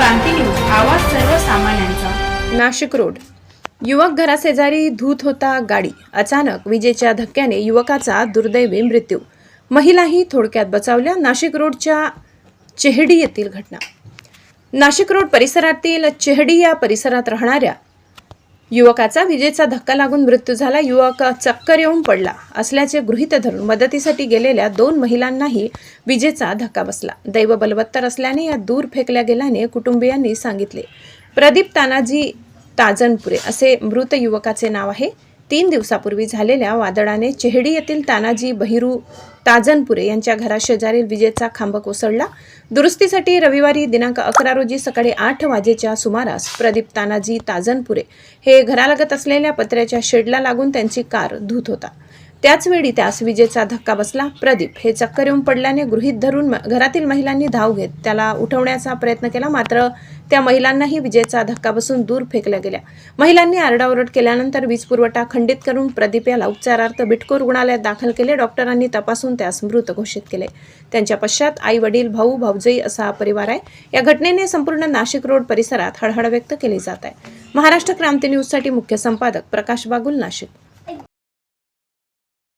क्रांती news आवाज सर्वसामान्यांचा. Nashik road. युवक घराशेजारी धूत होता गाडी. अचानक विजेच्या धक्क्याने युवकाचा दुर्दैवी मृत्यू. महिलाही थोडक्यात बचावल्या. नाशिक रोडच्या चेहडी येथील घटना. नाशिक रोड परिसरातील चेहडी या परिसरात राहणाऱ्या युवकाचा विजेचा धक्का लागून मृत्यू झाला. युवक चक्कर येऊन पडला. असल्याचे गृहीत धरून मदतीसाठी गेलेल्या दोन महिलांनाही विजेचा धक्का बसला. दैव बलवत्तर असल्याने या दूर फेकल्या गेल्याने कुटुंबियांनी सांगितले. प्रदीप तानाजी ताजनपुरे असे मृत युवकाचे नाव आहे. तीन दिवसापूर्वी झालेल्या वादळाने चेहडी येथील तानाजी बहिरू ताजनपुरे यांच्या घराशेजारील विजेचा खांब कोसळला. दुरुस्तीसाठी रविवारी दिनांक अकरा रोजी सकाळी आठ वाजेच्या सुमारास प्रदीप तानाजी ताजनपुरे हे घरालगत असलेल्या पत्र्याच्या शेडला लागून त्यांची कार धूत होता. त्याचवेळी त्यास विजेचा धक्का बसला. प्रदीप हे चक्कर येऊन पडल्याने गृहीत धरून घरातील महिलांनी धाव घेत त्याला उठवण्याचा प्रयत्न केला. मात्र त्या महिलांनाही विजेचा धक्का बसून दूर फेकल्या गेल्या. महिलांनी आरडाओरड केल्यानंतर वीज पुरवठा खंडित करून प्रदीप याला उपचारार्थ बिटको रुग्णालयात दाखल केले. डॉक्टरांनी तपासून त्यास मृत घोषित केले. त्यांच्या पश्चात आई वडील भाऊ भाऊजई असा हा परिवार आहे. या घटनेने संपूर्ण नाशिक रोड परिसरात हळहळ व्यक्त केली जात आहे. महाराष्ट्र क्रांती न्यूजसाठी मुख्य संपादक प्रकाश बागुल नाशिक.